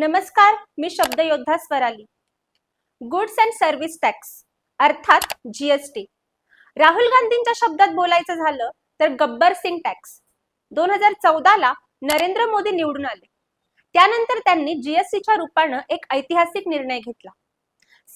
नमस्कार मी Shabdayoddha Swarali. Goods and service tax अर्थात जीएसटी राहुल गांधींच्या शब्दात बोलायचं झालं तर गब्बर सिंग टॅक्स दोन हजार चौदाला नरेंद्र मोदी निवडून आले. त्यानंतर त्यांनी जीएसटीच्या रूपानं एक ऐतिहासिक निर्णय घेतला.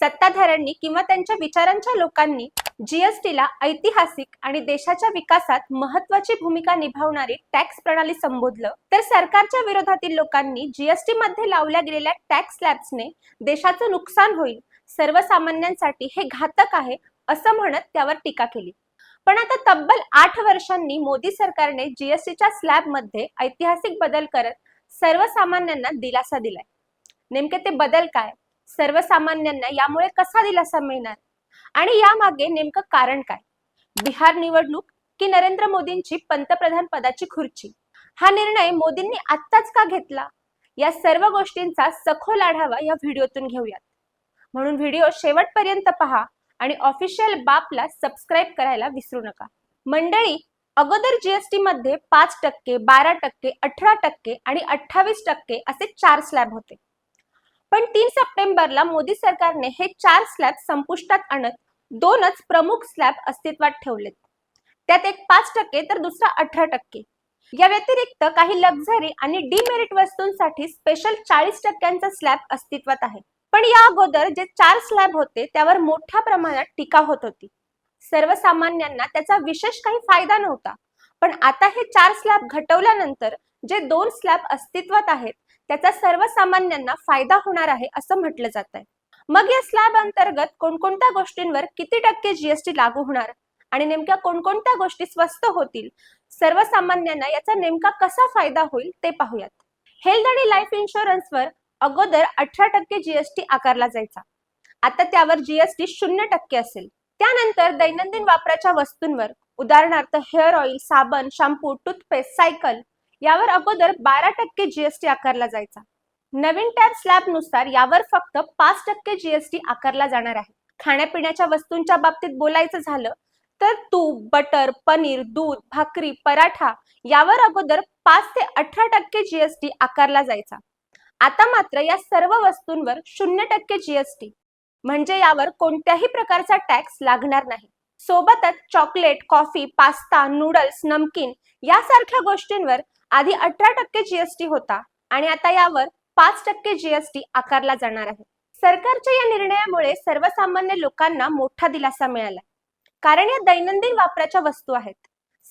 सत्ताधाऱ्यांनी किंवा त्यांच्या विचारांच्या लोकांनी जीएसटीला ऐतिहासिक आणि देशाच्या विकासात महत्वाची भूमिका निभावणारी टॅक्स प्रणाली संबोधलं तर सरकारच्या विरोधातील लोकांनी जीएसटी मध्ये लावल्या गेलेल्या टॅक्स स्लॅब्सने देशाचं नुकसान होईल सर्वसामान्यांसाठी हे घातक आहे असं म्हणत त्यावर टीका केली. पण आता तब्बल आठ वर्षांनी मोदी सरकारने जीएसटीच्या स्लॅबमध्ये ऐतिहासिक बदल करत सर्वसामान्यांना दिलासा दिलाय. नेमके ते बदल काय? सर्वसामान्यांना यामुळे कसा दिलासा मिळणार? आणि यामागे नेमकं कारण काय? बिहार निवडणूक की नरेंद्र मोदींची पंतप्रधान पदाची खुर्ची? हा निर्णय मोदींनी आत्ताच का घेतला? या सर्व गोष्टींचा सखोल आढावा या व्हिडिओतून घेऊयात. म्हणून व्हिडिओ शेवटपर्यंत पहा आणि ऑफिशियल बापला सबस्क्राईब करायला विसरू नका. मंडळी अगोदर जीएसटी मध्ये पाच टक्के बारा टक्के अठरा टक्के आणि अठ्ठावीस टक्के असे चार स्लॅब होते. पण तीन सप्टेंबरला मोदी सरकारने हे चार स्लॅब संपुष्टात आणत दोनच प्रमुख स्लॅब अस्तित्वात ठेवलेत. त्यात एक पाच टक्के तर दुसरा अठरा टक्के. या व्यतिरिक्त काही लक्झरी आणि डिमेरिट वस्तूंसाठी स्पेशल चाळीस टक्क्यांचा स्लॅब अस्तित्वात आहे. पण या अगोदर जे चार स्लॅब होते त्यावर मोठ्या प्रमाणात टीका होत होती. सर्वसामान्यांना त्याचा विशेष काही फायदा नव्हता. पण आता हे चार स्लॅब घटवल्यानंतर जे दोन स्लॅब अस्तित्वात आहेत त्याचा सर्वसामान्यांना फायदा होणार आहे असं म्हटलं जात आहे मग या स्लॅब अंतर्गत कोणकोणत्या गोष्टींवर किती टक्के जीएसटी लागू होणार? आणि नेमक्या कोणकोणत्या गोष्टी स्वस्त होतील? सर्वसामान्यांना याचा नेमका कसा फायदा होईल ते पाहूयात. हेल्थ आणि लाईफ इन्शुरन्सवर अगोदर अठरा टक्के जीएसटी आकारला जायचा. आता त्यावर जीएसटी शून्य टक्के असेल. त्यानंतर दैनंदिन वापराच्या वस्तूंवर उदाहरणार्थ हेअर ऑइल साबण शॅम्पू टूथपेस्ट सायकल यावर अगोदर बारा टक्के जीएसटी आकारला जायचा. नवीन टॅब स्लॅबनुसार यावर फक्त पाच टक्के जीएसटी आकारला जाणार आहे. खाण्यापिण्याच्या वस्तूंच्या बाबतीत बोलायचं झालं तर तूप बटर पनीर दूध भाकरी पराठा यावर अगोदर पाच ते अठरा टक्के जीएसटी आकारला जायचा. आता मात्र या सर्व वस्तूंवर शून्य टक्के जीएसटी म्हणजे यावर कोणत्याही प्रकारचा टॅक्स लागणार नाही. सोबतच चॉकलेट कॉफी पास्ता नूडल्स नमकीन यासारख्या गोष्टींवर आधी अठरा टक्के जीएसटी होता आणि आता यावर पाच टक्के जीएसटी आकारला जाणार आहे. सरकारच्या या निर्णयामुळे सर्वसामान्य लोकांना मोठा दिलासा मिळाला कारण या दैनंदिन वापराच्या वस्तू आहेत.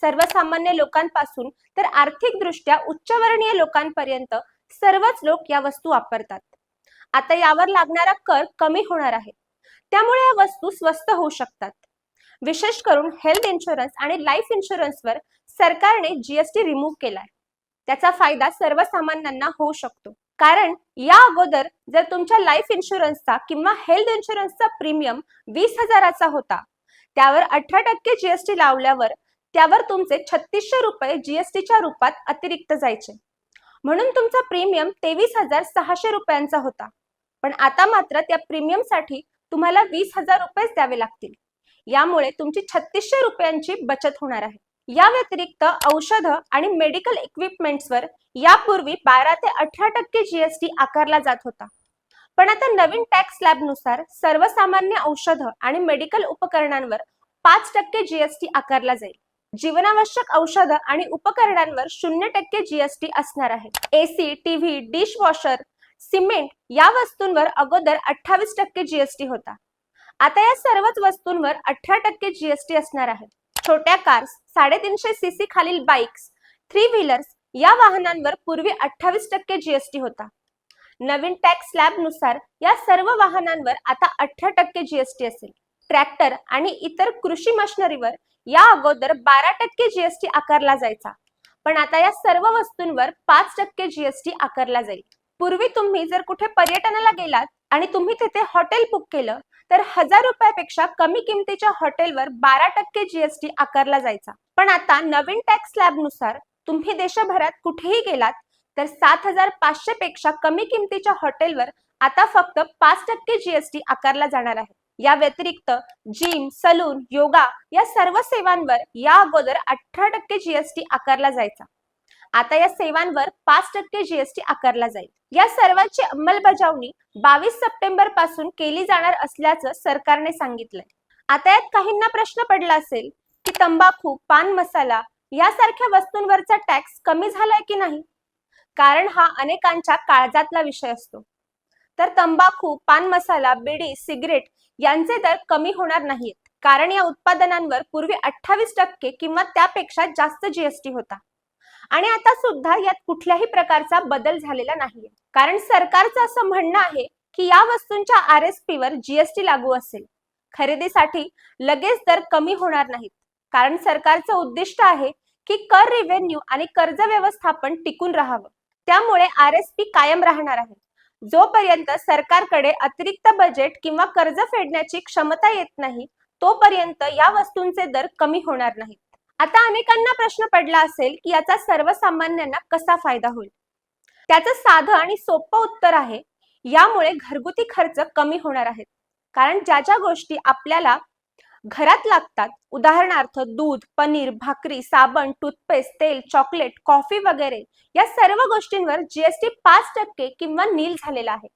सर्वसामान्य लोकांपासून तर आर्थिकदृष्ट्या उच्चवर्णीय लोकांपर्यंत सर्वच लोक या वस्तू वापरतात. आता यावर लागणारा कर कमी होणार आहे. त्यामुळे या वस्तू स्वस्त होऊ शकतात. विशेष करून हेल्थ इन्शुरन्स आणि लाईफ इन्शुरन्सवर सरकारने जीएसटी रिमूव्ह केलाय. त्याचा फायदा सर्वसामान्यांना होऊ शकतो. कारण या अगोदर जर तुमच्या लाईफ इन्शुरन्सचा किंवा हेल्थ इन्शुरन्सचा प्रीमियम वीस हजाराचा होता त्यावर अठरा टक्के जीएसटी लावल्यावर त्यावर तुमचे छत्तीसशे रुपये जीएसटीच्या रूपात अतिरिक्त जायचे. म्हणून तुमचा प्रीमियम तेवीस हजार सहाशे रुपयांचा होता. पण आता मात्र त्या प्रीमियमसाठी तुम्हाला वीस हजार रुपयेच द्यावे लागतील. यामुळे तुमची छत्तीसशे रुपयांची बचत होणार आहे. या व्यतिरिक्त औषधं आणि मेडिकल इक्विपमेंट्सवर यापूर्वी बारा ते अठरा टक्के जीएसटी आकारला जात होता. पण आता नवीन टॅक्स स्लॅबनुसार सर्वसामान्य औषधं आणि मेडिकल उपकरणांवर पाच टक्के जीएसटी आकारला जाईल. जीवनावश्यक औषधं आणि उपकरणांवर शून्य टक्के जीएसटी असणार आहे. AC TV dish washer cement या वस्तूंवर अगोदर अठ्ठावीस टक्के जीएसटी होता. आता या सर्वच वस्तूंवर अठरा टक्के जीएसटी असणार आहे. छोट्या कार्स साडेतीनशे सीसी खालील बाईक्स थ्री व्हीलर्स या वाहनांवर पूर्वी अठ्ठावीस टक्के जीएसटी होता. नवीन टॅक्स स्लॅबनुसार या सर्व वाहनांवर आता अठरा टक्के जीएसटी असेल. ट्रॅक्टर आणि इतर कृषी मशिनरीवर या अगोदर बारा टक्के जीएसटी आकारला जायचा. पण आता या सर्व वस्तूंवर पाच टक्के जीएसटी आकारला जाईल. पूर्वी तुम्ही जर कुठे पर्यटनाला गेलात आणि तुम्ही तिथे हॉटेल बुक केलं तर हजार रुपयापेक्षा कमी किमतीच्या हॉटेलवर बारा टक्के जीएसटी आकारला जायचा. पण आता नवीन टॅक्स स्लॅबनुसार तुम्ही देशभरात कुठेही गेलात तर सात हजार पाचशे पेक्षा कमी किमतीच्या हॉटेलवर आता फक्त पाच टक्के जीएसटी आकारला जाणार आहे. या व्यतिरिक्त जिम सलून योगा या सर्व सेवांवर या अगोदर अठरा टक्के जीएसटी आकारला जायचा. आता या सेवांवर पाच टक्के जीएसटी आकारला जाईल. या सर्वांची अंमलबजावणी बावीस सप्टेंबरपासून केली जाणार असल्याचं सरकारने सांगितलंय. आता यात काहींना प्रश्न पडला असेल की तंबाखू पान मसाला यासारख्या वस्तूंवरचा टॅक्स कमी झालाय की नाही? कारण हा अनेकांच्या काळजातला विषय असतो. तर तंबाखू पान मसाला बिडी सिगरेट यांचे दर कमी होणार नाहीत. कारण या उत्पादनांवर पूर्वी अठ्ठावीस टक्के किंवा त्यापेक्षा जास्त जीएसटी होता. आणि आता सुद्धा यात कुठल्याही प्रकारचा बदल झालेला नाहीये. कारण सरकारचं असं म्हणणं आहे की या वस्तूंच्या आर एस पी वर जीएसटी लागू असेल. खरेदीसाठी लगेच दर कमी होणार नाहीत. कारण सरकारचं उद्दिष्ट आहे की कर रेव्हेन्यू आणि कर्ज व्यवस्थापन टिकून राहावं. त्यामुळे आर एस पी कायम राहणार आहे. जोपर्यंत सरकारकडे अतिरिक्त बजेट किंवा कर्ज फेडण्याची क्षमता येत नाही तोपर्यंत या वस्तूंचे दर कमी होणार नाहीत. आता अनेकांना प्रश्न पडला असेल की याचा सर्वसामान्यांना कसा फायदा होईल? त्याचं साधं आणि सोपं उत्तर आहे यामुळे घरगुती खर्च कमी होणार आहेत. कारण ज्या ज्या गोष्टी आपल्याला घरात लागतात उदाहरणार्थ दूध पनीर भाकरी साबण टूथपेस्ट तेल चॉकलेट कॉफी वगैरे या सर्व गोष्टींवर जीएसटी पाच टक्के किंवा नील झालेला आहे.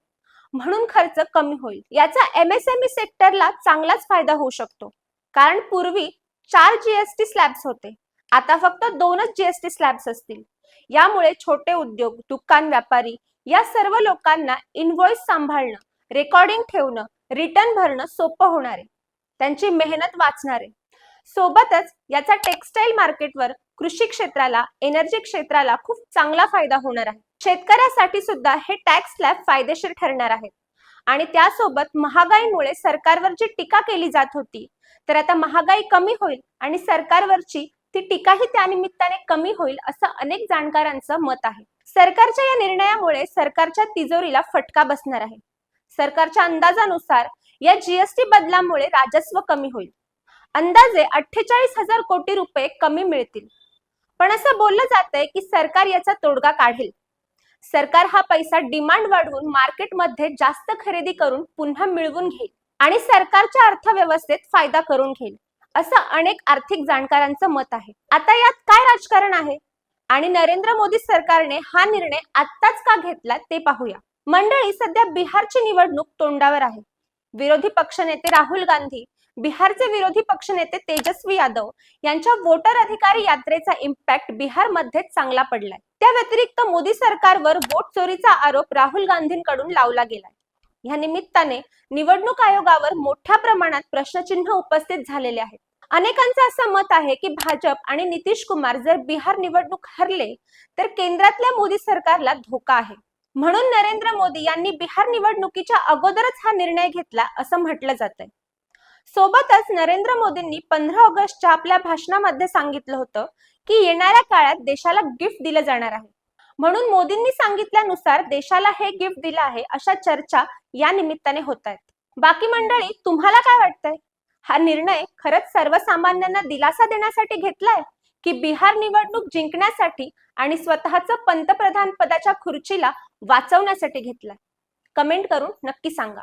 म्हणून खर्च कमी होईल. याचा एमएसएमई सेक्टरला चांगलाच फायदा होऊ शकतो. कारण पूर्वी चार जीएसटी स्लॅब्स होते. आता फक्त दोनच जीएसटी स्लॅब्स असतील. यामुळे छोटे उद्योग दुकान व्यापारी या सर्व लोकांना इनव्हॉइस सांभाळणं रेकॉर्डिंग ठेवणं रिटर्न भरणं सोपं होणार आहे. त्यांची मेहनत वाचणार आहे. सोबतच याचा टेक्सटाईल मार्केटवर कृषी क्षेत्राला एनर्जी क्षेत्राला खूप चांगला फायदा होणार आहे. शेतकऱ्यासाठी सुद्धा हे टॅक्स स्लॅब फायदेशीर ठरणार आहेत. आणि त्यासोबत महागाईमुळे सरकारवर जी टीका केली जात होती तर आता महागाई कमी होईल आणि सरकारवरची ती टीकाही त्यानिमित्ताने कमी होईल असं अनेक जाणकारांचं मत आहे. सरकारच्या या निर्णयामुळे सरकारच्या तिजोरीला फटका बसणार आहे. सरकारच्या अंदाजानुसार या जीएसटी बदलामुळे राजस्व कमी होईल. अंदाजे अठ्ठेचाळीस हजार कोटी रुपये कमी मिळतील. पण असं बोललं जात आहे की सरकार याचा तोडगा काढेल. सरकार हा पैसा डिमांड वाढवून मार्केटमध्ये जास्त खरेदी करून पुन्हा मिळवून घेईल आणि सरकारच्या अर्थव्यवस्थेत फायदा करून घेईल असं अनेक आर्थिक जाणकारांचं मत आहे. आता यात काय राजकारण आहे? आणि नरेंद्र मोदी सरकारने हा निर्णय आत्ताच का घेतला ते पाहूया. मंडळी सध्या बिहारची निवडणूक तोंडावर आहे. विरोधी पक्षनेते राहुल गांधी बिहारचे विरोधी पक्षनेते तेजस्वी यादव यांच्या वोटर अधिकारी यात्रेचा इम्पॅक्ट बिहारमध्ये चांगला पडलाय. त्या व्यतिरिक्त मोदी सरकारवर वोट चोरीचा आरोप राहुल गांधींकडून लावला गेलाय. या निमित्ताने निवडणूक आयोगावर मोठ्या प्रमाणात प्रश्नचिन्ह उपस्थित झालेले आहेत. अनेकांचं असं मत आहे की भाजप आणि नितीश कुमार जर बिहार निवडणूक हरले तर केंद्रातल्या मोदी सरकारला धोका आहे. म्हणून नरेंद्र मोदी यांनी बिहार निवडणुकीच्या अगोदरच हा निर्णय घेतला असं म्हटलं जात आहे सोबतच नरेंद्र मोदींनी पंधरा ऑगस्टच्या आपल्या भाषणामध्ये सांगितलं होतं की येणाऱ्या काळात देशाला गिफ्ट दिलं जाणार आहे. म्हणून मोदींनी सांगितल्यानुसार देशाला हे गिफ्ट दिलं आहे अशा चर्चा या निमित्ताने होत आहेत. बाकी मंडळी तुम्हाला काय वाटतंय? हा निर्णय खरंच सर्वसामान्यांना दिलासा देण्यासाठी घेतलाय? की बिहार निवडणूक जिंकण्यासाठी आणि स्वतःचं पंतप्रधान पदाच्या खुर्चीला वाचवण्यासाठी घेतलाय? कमेंट करून नक्की सांगा.